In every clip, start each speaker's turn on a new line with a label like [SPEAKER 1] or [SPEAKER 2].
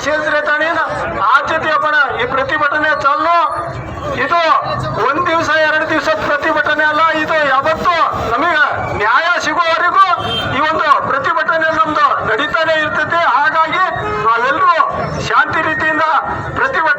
[SPEAKER 1] ಶಾಂತಿತಿ ಸೇರಿದ್ರೆ ತಾನೇ ಆದ್ಯತೆ ಬಣ ಈ ಪ್ರತಿಭಟನೆ ಚಾಲು ಇದು ಒಂದ್ ದಿವಸ, ಎರಡು ದಿವಸ ಪ್ರತಿಭಟನೆ ಅಲ್ಲ, ಇದು ಯಾವತ್ತು ನಮಗೆ ನ್ಯಾಯ ಸಿಗುವವರೆಗೂ ಈ ಒಂದು ಪ್ರತಿಭಟನೆ ನಮ್ದು ನಡೀತಾನೆ ಇರ್ತದೆ ಹಾಗಾಗಿ ನಾವೆಲ್ಲರೂ ಶಾಂತಿ ರೀತಿಯಿಂದ ಪ್ರತಿಭಟನೆಯನ್ನು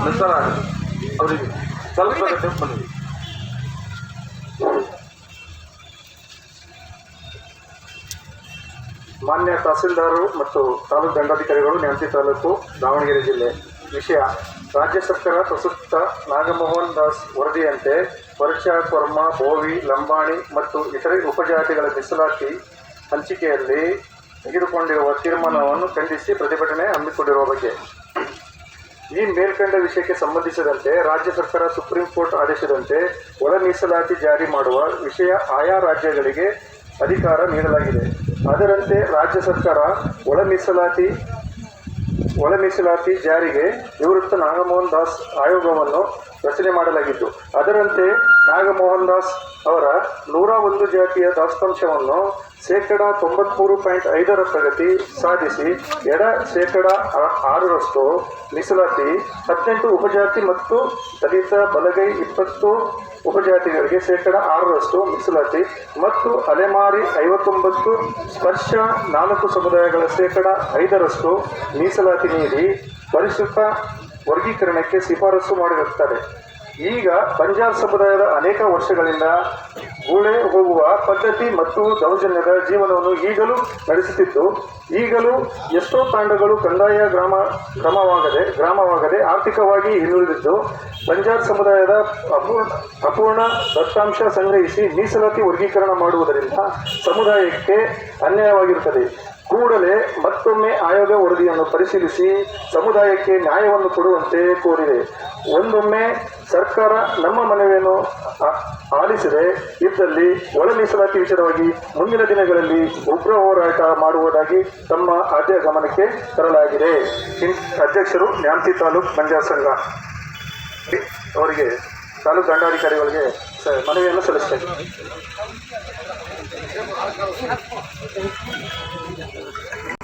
[SPEAKER 2] ನಂತರ ಅವರಿಗೆ ಮನವಿ ಮಾನ್ಯ ತಹಸೀಲ್ದಾರರು ಮತ್ತು ತಾಲೂಕು ದಂಡಾಧಿಕಾರಿಗಳು ನ್ಯಾಮತಿ ತಾಲೂಕು ದಾವಣಗೆರೆ ಜಿಲ್ಲೆ ವಿಷಯ ರಾಜ್ಯ ಸರ್ಕಾರ ಪ್ರಸ್ತುತ ನಾಗಮೋಹನ್ ದಾಸ್ ವರದಿಯಂತೆ ವರ್ಷ ಕೊರ್ಮ ಬೋವಿ ಲಂಬಾಣಿ ಮತ್ತು ಇತರೆ ಉಪಜಾತಿಗಳ ಮೀಸಲಾತಿ ಹಂಚಿಕೆಯಲ್ಲಿ ತೆಗೆದುಕೊಂಡಿರುವ ತೀರ್ಮಾನವನ್ನು ಖಂಡಿಸಿ ಪ್ರತಿಭಟನೆ ಹಮ್ಮಿಕೊಂಡಿರುವ ಬಗ್ಗೆ ಈ ಮೇಲ್ಕಂಡ ವಿಷಯಕ್ಕೆ ಸಂಬಂಧಿಸಿದಂತೆ ರಾಜ್ಯ ಸರ್ಕಾರ ಸುಪ್ರೀಂ ಕೋರ್ಟ್ ಆದೇಶದಂತೆ ಒಳ ಮೀಸಲಾತಿ ಜಾರಿ ಮಾಡುವ ವಿಷಯ ಆಯಾ ರಾಜ್ಯಗಳಿಗೆ ಅಧಿಕಾರ ನೀಡಲಾಗಿದೆ. ಅದರಂತೆ ರಾಜ್ಯ ಸರ್ಕಾರ ಒಳ ಮೀಸಲಾತಿ ಒಳ ಮೀಸಲಾತಿ ಜಾರಿಗೆ ನಿವೃತ್ತ ನಾಗಮೋಹನ್ ದಾಸ್ ಆಯೋಗವನ್ನು ರಚನೆ ಮಾಡಲಾಗಿದ್ದು, ಅದರಂತೆ ನಾಗಮೋಹನ್ ದಾಸ್ ಅವರ ನೂರ ಒಂದು ಜಾತಿಯ ದಾಸ್ತಾಂಶವನ್ನು ಶೇಕಡ ತೊಂಬತ್ಮೂರು ಪಾಯಿಂಟ್ ಐದರ ಪ್ರಗತಿ ಸಾಧಿಸಿ ಎಡ ಶೇಕಡ ಆರರಷ್ಟು ಮೀಸಲಾತಿ, ಹದಿನೆಂಟು ಉಪಜಾತಿ ಮತ್ತು ದಲಿತ ಬಲಗೈ ಇಪ್ಪತ್ತು ಉಪಜಾತಿಗಳಿಗೆ ಶೇಕಡ ಆರರಷ್ಟು ಮೀಸಲಾತಿ ಮತ್ತು ಅಲೆಮಾರಿ ಐವತ್ತೊಂಬತ್ತು ಸ್ಪರ್ಶ ನಾಲ್ಕು ಸಮುದಾಯಗಳ ಶೇಕಡ ಐದರಷ್ಟು ಮೀಸಲಾತಿ ನೀಡಿ ಪರಿಶುದ್ಧ ವರ್ಗೀಕರಣಕ್ಕೆ ಶಿಫಾರಸು ಮಾಡಿರುತ್ತಾರೆ. ಈಗ ಪಂಜಾಬ್ ಸಮುದಾಯದ ಅನೇಕ ವರ್ಷಗಳಿಂದ ಗುಳೆ ಹೋಗುವ ಪದ್ಧತಿ ಮತ್ತು ದೌರ್ಜನ್ಯದ ಜೀವನವನ್ನು ಈಗಲೂ ನಡೆಸುತ್ತಿತ್ತು ಈಗಲೂ ಎಷ್ಟೋ ತಾಂಡಗಳು ಕಂದಾಯ ಗ್ರಾಮ ಕ್ರಮವಾಗದೆ ಗ್ರಾಮವಾಗದೆ ಆರ್ಥಿಕವಾಗಿ ಹಿಂದುಳಿದಿದ್ದು ಪಂಜಾಬ್ ಸಮುದಾಯದ ಅಪೂರ್ಣ ಅಪೂರ್ಣ ದತ್ತಾಂಶ ಸಂಗ್ರಹಿಸಿ ಮೀಸಲಾತಿ ವರ್ಗೀಕರಣ ಮಾಡುವುದರಿಂದ ಸಮುದಾಯಕ್ಕೆ ಅನ್ಯಾಯವಾಗಿರುತ್ತದೆ. ಕೂಡಲೇ ಮತ್ತೊಮ್ಮೆ ಆಯೋಗ ವರದಿಯನ್ನು ಪರಿಶೀಲಿಸಿ ಸಮುದಾಯಕ್ಕೆ ನ್ಯಾಯವನ್ನು ಕೊಡುವಂತೆ ಕೋರಿದೆ. ಒಂದೊಮ್ಮೆ ಸರ್ಕಾರ ನಮ್ಮ ಮನವಿಯನ್ನು ಆಲಿಸಿದೆ. ಇದ್ದಲ್ಲಿ ಒಳ ಮೀಸಲಾತಿ ವಿಚಾರವಾಗಿ ಮುಂದಿನ ದಿನಗಳಲ್ಲಿ ಉಗ್ರ ಹೋರಾಟ ಮಾಡುವುದಾಗಿ ತಮ್ಮ ಆದ್ಯ ಗಮನಕ್ಕೆ ತರಲಾಗಿದೆ. ಅಧ್ಯಕ್ಷರು ನ್ಯಾಮತಿ ತಾಲೂಕ್ ಮಂಜಾ ಸಂಘ. ಅವರಿಗೆ ತಾಲೂಕು ದಂಡಾಧಿಕಾರಿಗಳಿಗೆ ಮನವಿಯನ್ನು ಸಲ್ಲಿಸ್ತೇನೆ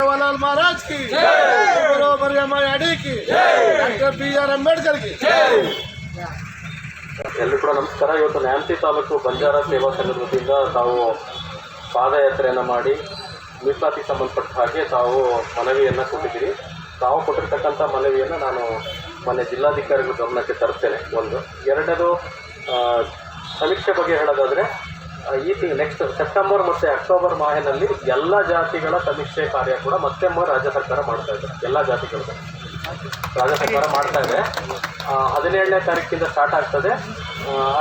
[SPEAKER 3] జవహర్లాల్ మహారాజ్ కి బరోబర్ అడికి ಡಾಕ್ಟರ್ ಬಿ ಆರ್ ಅಂಬೇಡ್ಕರ್ಗೆ
[SPEAKER 2] ಎಲ್ಲರೂ ಕೂಡ ನಮಸ್ಕಾರ. ಇವತ್ತು ನ್ಯಾಮತಿ ತಾಲೂಕು ಬಂಜಾರ ಸೇವಾ ಸಂಘದ ವತಿಯಿಂದ ತಾವು ಪಾದಯಾತ್ರೆಯನ್ನು ಮಾಡಿ ಮೀಸಲಾತಿಗೆ ಸಂಬಂಧಪಟ್ಟ ಹಾಗೆ ತಾವು ಮನವಿಯನ್ನು ಕೊಟ್ಟಿದ್ದೀರಿ. ತಾವು ಕೊಟ್ಟಿರ್ತಕ್ಕಂಥ ಮನವಿಯನ್ನು ನಾನು ಮೊನ್ನೆ ಜಿಲ್ಲಾಧಿಕಾರಿಗಳ ಗಮನಕ್ಕೆ ತರ್ತೇನೆ ಒಂದು. ಎರಡನೇದು ಸಮೀಕ್ಷೆ ಬಗ್ಗೆ ಹೇಳೋದಾದರೆ ಈ ತಿಂಗಳು ನೆಕ್ಸ್ಟ್ ಸೆಪ್ಟೆಂಬರ್ ಮತ್ತು ಅಕ್ಟೋಬರ್ ಮಾಹೆನಲ್ಲಿ ಎಲ್ಲ ಜಾತಿಗಳ ಸಮೀಕ್ಷೆ ಕಾರ್ಯ ಕೂಡ ಮತ್ತೆ ರಾಜ್ಯ ಸರ್ಕಾರ ಮಾಡ್ತಾ ಇದೆ. ಎಲ್ಲ ಜಾತಿಗಳದ್ದು. ರಾಜ್ಯ ಸರ್ಕಾರ ಮಾಡ್ತಾ ಇದೆ. ಹದಿನೇಳನೇ ತಾರೀಕಿಂದ ಸ್ಟಾರ್ಟ್ ಆಗ್ತದೆ.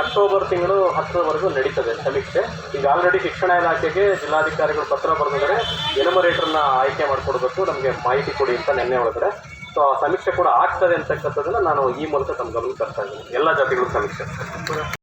[SPEAKER 4] ಅಕ್ಟೋಬರ್ ತಿಂಗಳು ಹತ್ತರವರೆಗೂ ನಡೀತದೆ ಸಮೀಕ್ಷೆ ಈಗ ಆಲ್ರೆಡಿ ಶಿಕ್ಷಣ ಇಲಾಖೆಗೆ ಜಿಲ್ಲಾಧಿಕಾರಿಗಳು ಪತ್ರ ಬರೆದಿದ್ದಾರೆ. ಎನಮರೇಟರ್ನ ಆಯ್ಕೆ ಮಾಡಿಕೊಡ್ಬೇಕು. ನಮಗೆ ಮಾಹಿತಿ ಕೊಡಿ ಅಂತ ನಿನ್ನೆ ಒಳಗಡೆ. ಸೊ ಆ ಸಮೀಕ್ಷೆ ಕೂಡ ಆಗ್ತದೆ ಅಂತಕ್ಕಂಥದ್ದನ್ನು ನಾನು ಈ ಮೂಲಕ ತಮ್ಮ ಗಮನಕ್ಕೆ ತರ್ತಾ ಇದ್ದೀನಿ. ಎಲ್ಲ ಜಾತಿಗಳ ಸಮೀಕ್ಷೆ